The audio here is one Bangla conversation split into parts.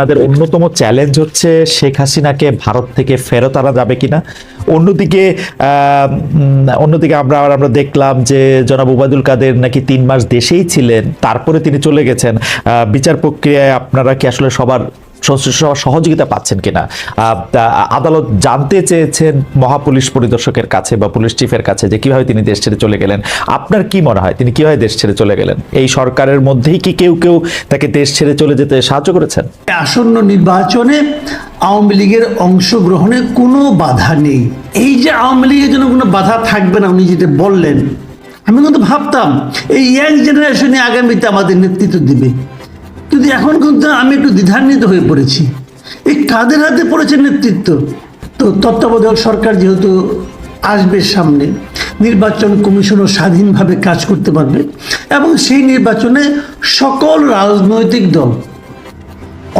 আপনাদের অন্যতম চ্যালেঞ্জ হচ্ছে শেখ হাসিনাকে ভারত থেকে ফেরত আনা যাবে কিনা। অন্যদিকে আহ, অন্যদিকে আমরা আমরা দেখলাম যে জনাব উবায়দুল কাদের নাকি তিন মাস দেশেই ছিলেন তারপরে তিনি চলে গেছেন। আহ, বিচার প্রক্রিয়ায় আপনারা কি আসলে সবার স- সবার সহযোগিতা পাচ্ছেন কিনা? আদালত জানতে চেয়েছেন মহাপুলিশ পরিদর্শকের কাছে বা পুলিশ চিফের কাছে যে কীভাবে তিনি দেশ ছেড়ে চলে গেলেন। আপনার কি মনে হয় তিনি কীভাবে দেশ ছেড়ে চলে গেলেন? এই সরকারের মধ্যেই কি কেউ কেউ তাকে দেশ ছেড়ে চলে যেতে সাহায্য করেছেন? আসন্ন নির্বাচনে আওয়ামী লীগের অংশগ্রহণে কোনো বাধা নেই। এই যে আওয়ামী লীগের জন্য কোনো বাধা থাকবে না, উনি যেটা বললেন, আমি কিন্তু ভাবতাম, এই ইয়াং জেনারেশনে আগামীতে আমাদের নেতৃত্ব দিবে। কিন্তু এখন কিন্তু আমি একটু দ্বিধান্বিত হয়ে পড়েছি, এই কাদের হাতে পড়েছে নেতৃত্ব? তো তত্ত্বাবধায়ক সরকার যেহেতু আসবে সামনে, নির্বাচন কমিশনও স্বাধীনভাবে কাজ করতে পারবে, এবং সেই নির্বাচনে সকল রাজনৈতিক দল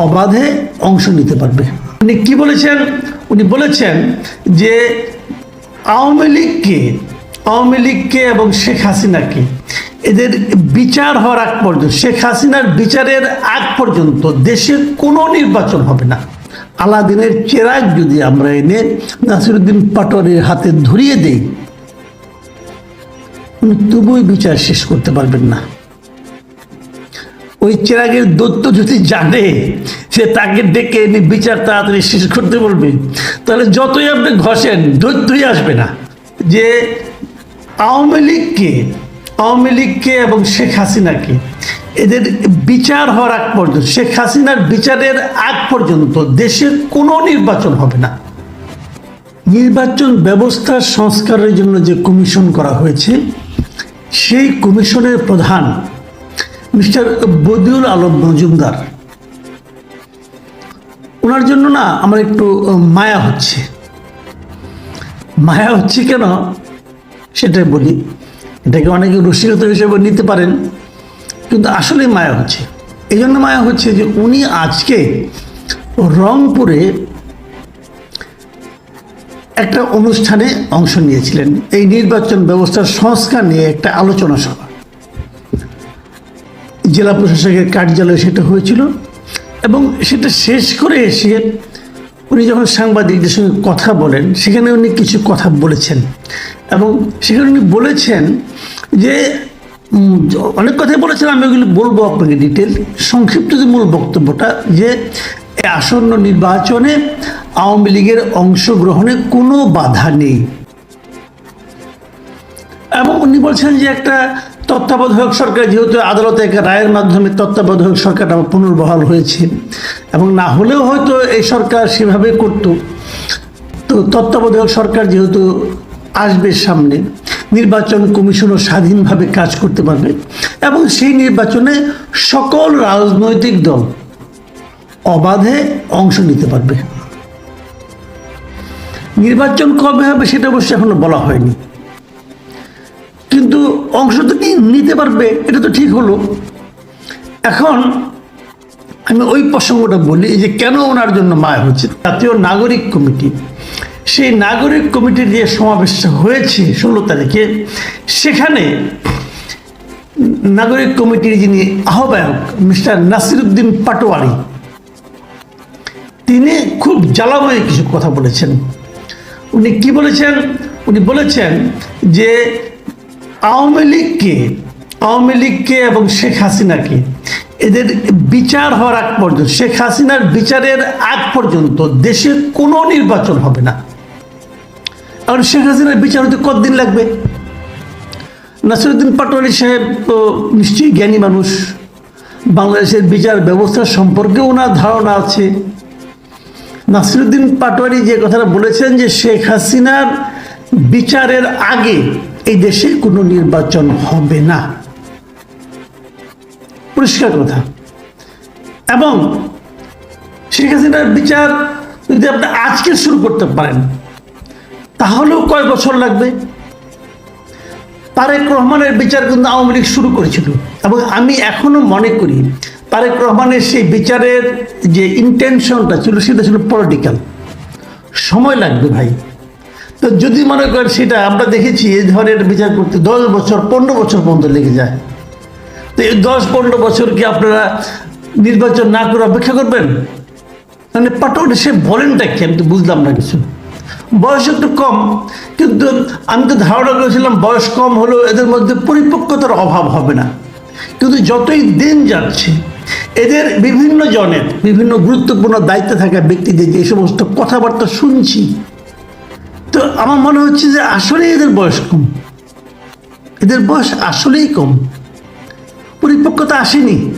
অবাধে অংশ নিতে পারবে। উনি কি বলেছেন? উনি বলেছেন যে আওয়ামী লীগকে আওয়ামী লীগকে এবং শেখ হাসিনাকে এদের বিচার হওয়ার আগ পর্যন্ত, শেখ হাসিনার বিচারের আগ পর্যন্ত দেশে কোনো নির্বাচন হবে না। আলাদিনের চেরাগ যদি আমরা এনে নাসিরুদ্দিন পাটোয়ারির হাতে ধরিয়ে দেই, উনি তবুই বিচার শেষ করতে পারবেন না। ওই চেরাগের দত্ত যদি জানে, সে তাকে ডেকে এনে বিচার তাড়াতাড়ি শেষ করতে বলবে, তাহলে যতই আপনি ঘষেন দৈত্যই আসবে না। যে আওয়ামী লীগকে আওয়ামী লীগকে এবং শেখ হাসিনাকে। এদের বিচার হওয়ার আগ পর্যন্ত, শেখ হাসিনার বিচারের আগ পর্যন্ত দেশে কোনো নির্বাচন হবে না। নির্বাচন ব্যবস্থা সংস্কারের জন্য যে কমিশন করা হয়েছে, সেই কমিশনের প্রধান মিস্টার বদিউল আলম মজুমদার। ওনার জন্য না আমার একটু মায়া হচ্ছে। মায়া হচ্ছে কেন? সেটাই বলি। এটাকে অনেকে রসিকতা হিসেবে নিতে পারেন, কিন্তু আসলে মায়া হচ্ছে। এই জন্য মায়া হচ্ছে যে উনি আজকে রংপুরে একটা অনুষ্ঠানে অংশ নিয়েছিলেন। এই নির্বাচন ব্যবস্থার সংস্কার নিয়ে একটা আলোচনা সভা। জেলা প্রশাসকের কার্যালয়ে সেটা হয়েছিল এবং সেটা শেষ করে এসে উনি যখন সাংবাদিকদের সঙ্গে কথা বলেন, সেখানে উনি কিছু কথা বলেছেন। এবং সেখানে উনি বলেছেন যে অনেক কথাই বলেছেন, আমি ওগুলি বলব আপনাকে ডিটেল সংক্ষিপ্ত যে মূল বক্তব্যটা, যে আসন্ন নির্বাচনে আওয়ামী লীগের অংশগ্রহণে কোনো বাধা নেই। এবং উনি বলছেন যে একটা তত্ত্বাবধায়ক সরকার যেহেতু আদালতে রায়ের মাধ্যমে তত্ত্বাবধায়ক সরকারটা পুনর্বহাল হয়েছে, এবং না হলেও হয়তো এই সরকার সেভাবে করত। তো তত্ত্বাবধায়ক সরকার যেহেতু আসবে সামনে, নির্বাচন কমিশনও স্বাধীনভাবে কাজ করতে পারবে, এবং সেই নির্বাচনে সকল রাজনৈতিক দল অবাধে অংশ নিতে পারবে। নির্বাচন কবে হবে সেটা অবশ্য এখনও বলা হয়নি। কিন্তু অংশ তো নিতে পারবে? এটা তো ঠিক হলো। এখন আমি ওই প্রসঙ্গটা বলি যে কেন ওনার জন্য মায়া হচ্ছে? জাতীয় নাগরিক কমিটি। সেই নাগরিক কমিটির যে সমাবেশটা হয়েছে ষোলো তারিখে, সেখানে নাগরিক কমিটির যিনি আহ্বায়ক, মিস্টার নাসিরুদ্দিন পাটোয়ারি, তিনি খুব জ্বালাময় কিছু কথা বলেছেন। উনি কি বলেছেন? উনি বলেছেন যে আওয়ামী লীগকে আওয়ামী লীগকে এবং শেখ হাসিনাকে এদের বিচার হওয়ার আগ পর্যন্ত, শেখ হাসিনার বিচারের আগ পর্যন্ত দেশে কোনো নির্বাচন হবে না। কারণ শেখ হাসিনার বিচার হতে কতদিন লাগবে? নাসিরুদ্দিন পাটোয়ারি সাহেব তো নিশ্চয়ই জ্ঞানী মানুষ। বাংলাদেশের বিচার ব্যবস্থা সম্পর্কে ওনার ধারণা আছে। নাসিরুদ্দিন পাটোয়ারি যে কথাটা বলেছেন যে শেখ হাসিনার বিচারের আগে এই দেশে কোনো নির্বাচন হবে না। পরিষ্কার কথা। এবং শেখ হাসিনার বিচার যদি আপনি আজকে শুরু করতে পারেন, তাহলেও কয় বছর লাগবে। তারেক রহমানের বিচার কিন্তু আওয়ামী লীগ শুরু করেছিল। এবং আমি এখনও মনে করি, তারেক রহমানের সেই বিচারের যে ইন্টেনশনটা ছিল, সেটা ছিল পলিটিক্যাল সময় লাগবে ভাই। তো যদি মনে করেন সেটা, আমরা দেখেছি এই ধরনের বিচার করতে দশ বছর, পনেরো বছর পর্যন্ত লেগে যায়। তো এই দশ, পনেরো বছর কি আপনারা নির্বাচন না করে অপেক্ষা করবেন? মানে পাটোয়ারি সে বলেনটা কি আমি তো বুঝলাম না কিছু। বয়স একটু কম, কিন্তু আমি তো ধারণা করেছিলাম বয়স কম হলেও এদের মধ্যে পরিপক্কতার অভাব হবে না। কিন্তু যতই দিন যাচ্ছে, এদের বিভিন্ন জনের বিভিন্ন গুরুত্বপূর্ণ দায়িত্বে থাকা ব্যক্তিদের যে সমস্ত কথাবার্তা শুনছি তো আমার মনে হচ্ছে যে আসলে এদের বয়স কম। এদের বয়স আসলেই কম। পরিপক্কতা আসেনি।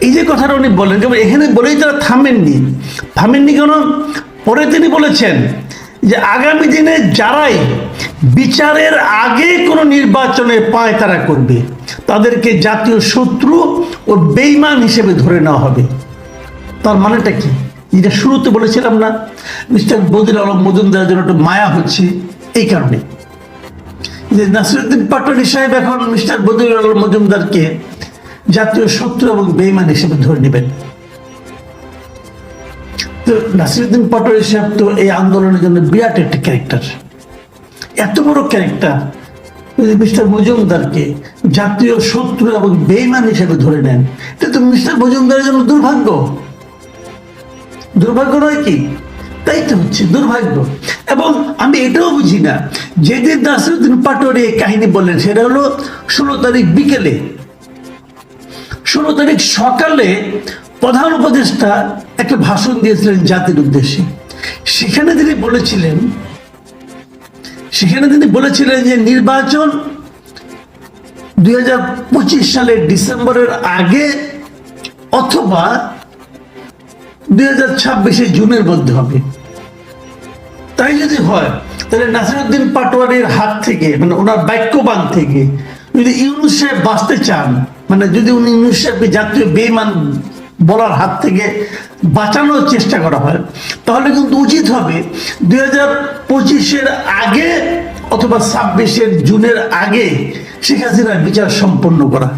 এই যে কথাটা উনি বলেন কেবল এখানে বলেই তারা থামেননি। থামেননি কেন? পরে তিনি বলেছেন যে আগামী দিনে যারাই বিচারের আগে কোনো নির্বাচনে পায় তারা করবে। তাদেরকে জাতীয় শত্রু ও বেইমান হিসেবে ধরে নেওয়া হবে। তার মানেটা কি? যেটা শুরুতে বলেছিলাম না। মিস্টার বদির আলম মজুমদার জন্য একটু মায়া হচ্ছে এই কারণে। যে নাসিরুদ্দিন পাটোয়ারি সাহেব এখন মিস্টার বদির আলম মজুমদারকে জাতীয় শত্রু এবং বেইমান হিসেবে ধরে নেবেন। তো নাসিরুদ্দিন পাটোয়ারি সাহেব তো এই আন্দোলনের জন্য বিরাট একটা ক্যারেক্টার। এত বড় ক্যারেক্টার মিস্টার মজুমদারকে জাতীয় শত্রু এবং বেইমান হিসেবে ধরে নেন, এটা তো মিস্টার মজুমদারের জন্য দুর্ভাগ্য। দুর্ভাগ্য নয় কি? তাই তো হচ্ছে, দুর্ভাগ্য। এবং আমি এটাও বুঝি না, যেদিন নাসিরুদ্দিন পাটোয়ারি কাহিনী বললেন, সেটা হলো ষোলো তারিখ বিকেলে। ষোলো তারিখ সকালে প্রধান উপদেষ্টা একটা ভাষণ দিয়েছিলেন জাতির উদ্দেশ্যে। সেখানে তিনি বলেছিলেন, সেখানে তিনি বলেছিলেন যে নির্বাচন দুই হাজার পঁচিশ সালের ডিসেম্বরের আগে অথবা দুই হাজার ছাব্বিশে জুনের মধ্যে হবে। তাই যদি হয়, তাহলে নাসিরুদ্দিন পাটোয়ারির হাত থেকে মানে ওনার বাক্যবান থেকে, যদি ইউনুস বাঁচতে চান মানে যদি উনি ইউনুস জাতীয় বেমান বলার হাত থেকে বাঁচানোর চেষ্টা করা হয়, তাহলে কিন্তু উচিত হবে দুই হাজার পঁচিশের আগে অথবা ছাব্বিশের জুনের আগে শেখ হাসিনার বিচার সম্পন্ন করা।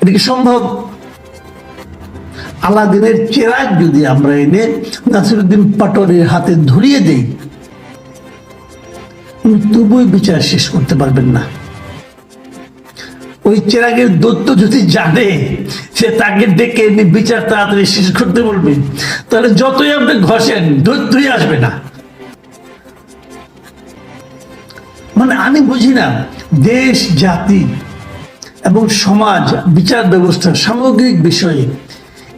এটা কি সম্ভব? আলাদিনের চেরাগ যদি আমরা এনে নাসিরুদ্দিন পাটোয়ারির হাতে ধরিয়ে দেই তবুই বিচার শেষ করতে পারবেন না। ওই চেরাগের দত্ত যদি জানে সে তাকে ডেকে এনে বিচার তাড়াতাড়ি শেষ করতে বলবে, তাহলে যতই আপনি ঘষেন দৈত্যই আসবে না। মানে আমি বুঝি না, দেশ, জাতি এবং সমাজ বিচার ব্যবস্থা সামগ্রিক বিষয়ে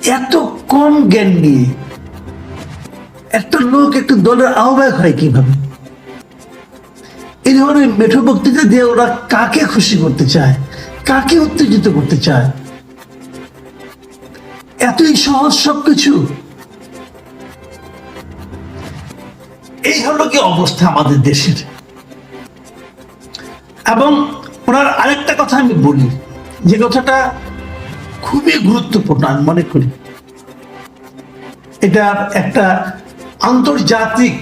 এত কম জ্ঞান নিয়ে একটা লোক একটু দলের আহ্বায়ক হয় কীভাবে? এই ধরনের মেঠো বক্তৃতা দিয়ে ওরা কাকে খুশি করতে চায়? কাকে উত্তেজিত করতে চায়? এতই সহজ সবকিছু। এই হলো কি অবস্থা আমাদের দেশের। এবং ওনার আরেকটা কথা আমি বলি, যে কথাটা খুবই গুরুত্বপূর্ণ, আমি মনে করি। এটা একটা আন্তর্জাতিক,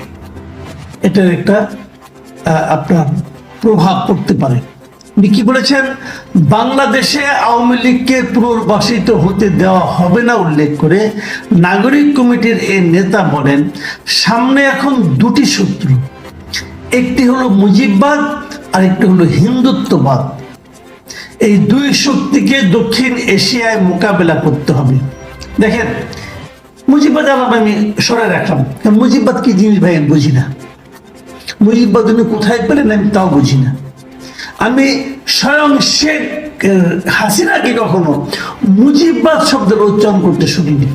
এটার একটা আপনার প্রভাব পড়তে পারে। উনি কি বলেছেন? বাংলাদেশে আওয়ামী লীগকে পুনর্বাসিত হতে দেওয়া হবে না উল্লেখ করে নাগরিক কমিটির এই নেতা বলেন, সামনে এখন দুটি শত্রু একটি হলো মুজিববাদ আর একটি হলো হিন্দুত্ববাদ। এই দুই শক্তিকে দক্ষিণ এশিয়ায় মোকাবেলা করতে হবে। দেখেন, মুজিববাদ আলাপ আমি সরে রাখলাম। কারণ মুজিববাদ কি জিনিস ভাই আমি বুঝি না। মুজিববাদ উনি কোথায় পেলেন আমি তাও বুঝি না। আমি স্বয়ং শেখ হাসিনাকে কখনো মুজিববাদ শব্দের উচ্চারণ করতে শুনিনি।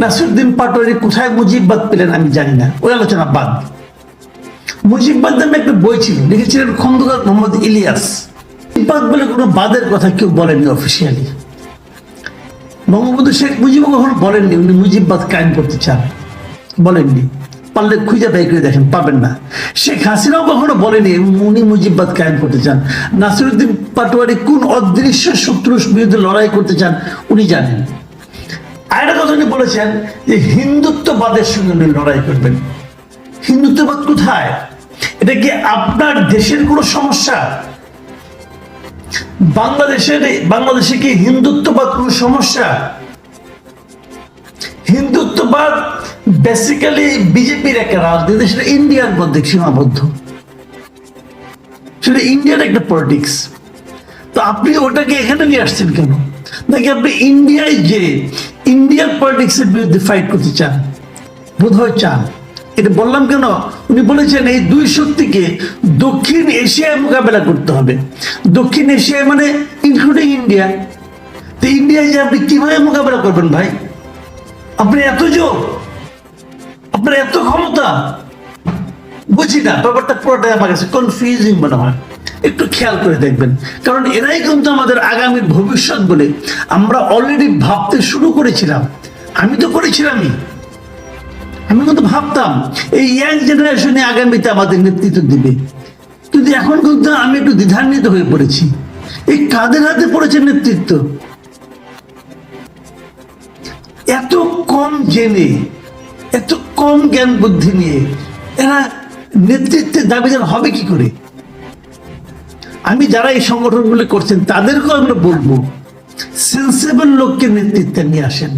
নাসিরুদ্দিন পাটোয়ারি কোথায় মুজিববাদ পেলেন আমি জানি না। ওই আলোচনা বাদ। মুজিববাদ নামে একটা বই ছিল, লিখেছিলেন খন্দকার মোহাম্মদ ইলিয়াস। মুজিববাদ বলে কোনো বাদের কথা কেউ বলেননি অফিসিয়ালি বঙ্গবন্ধু শেখ মুজিব কখনো বলেননি, উনি মুজিববাদ কায়েম করতে চান। বলেননি। পারলে খুঁজে বের করে দেখেন, পাবেন না। শেখ হাসিনাও কখনো বলেনি, উনি মুজিববাদ কায়েম করতে চান। নাসিরুদ্দিন পাটোয়ারি কোন অদৃশ্য শত্রুর বিরুদ্ধে লড়াই করতে চান, উনি জানেন। আরেকটা কথা উনি বলেছেন যে, হিন্দুত্ববাদের সঙ্গে উনি লড়াই করবেন। হিন্দুত্ববাদ কোথায়? এটা কি আপনার দেশের কোনো সমস্যা? বাংলাদেশের বাংলাদেশে কি হিন্দুত্ববাদ কোনো সমস্যা? হিন্দুত্ববাদ বেসিক্যালি বিজেপির একটা রাজনীতি, সেটা ইন্ডিয়ার মধ্যে সীমাবদ্ধ। সেটা ইন্ডিয়ার একটা পলিটিক্স তো আপনি ওটাকে এখানে নিয়ে আসছেন কেন? নাকি আপনি ইন্ডিয়ায় যে ইন্ডিয়ান পলিটিক্সের বিরুদ্ধে ফাইট করতে চান? বোধহয় চান। এটা বললাম কেন? উনি বলেছেন এই দুই শক্তিকে দক্ষিণ এশিয়ায় মোকাবেলা করতে হবে। দক্ষিণ এশিয়ায় মানে ইনক্লুডিং ইন্ডিয়া তো ইন্ডিয়ায় যে আপনি কীভাবে মোকাবেলা করবেন ভাই? আপনি এত জোর? আপনার এত ক্ষমতা? বুঝি না, ব্যাপারটা পুরোটাই আমার কাছে কনফিউজিং মনে হয়। একটু খেয়াল করে দেখবেন। কারণ এরাই কিন্তু আমাদের আগামীর ভবিষ্যৎ বলে আমরা অলরেডি ভাবতে শুরু করেছিলাম। আমি তো করেছিলামই। আমি কিন্তু ভাবতাম, এই ইয়াং জেনারেশনে আগামীতে আমাদের নেতৃত্ব দিবে। কিন্তু এখন কিন্তু আমি একটু দ্বিধান্বিত হয়ে পড়েছি। এই কাদের হাতে পড়েছে নেতৃত্ব? এত কম জেনে, এত কম জ্ঞান বুদ্ধি নিয়ে এরা নেতৃত্বের দাবিদার হবে কি করে? আমি যারা এই সংগঠনগুলো করছেন, তাদেরকেও আমরা বলব সেন্সেবল লোককে নেতৃত্বে নিয়ে আসেন।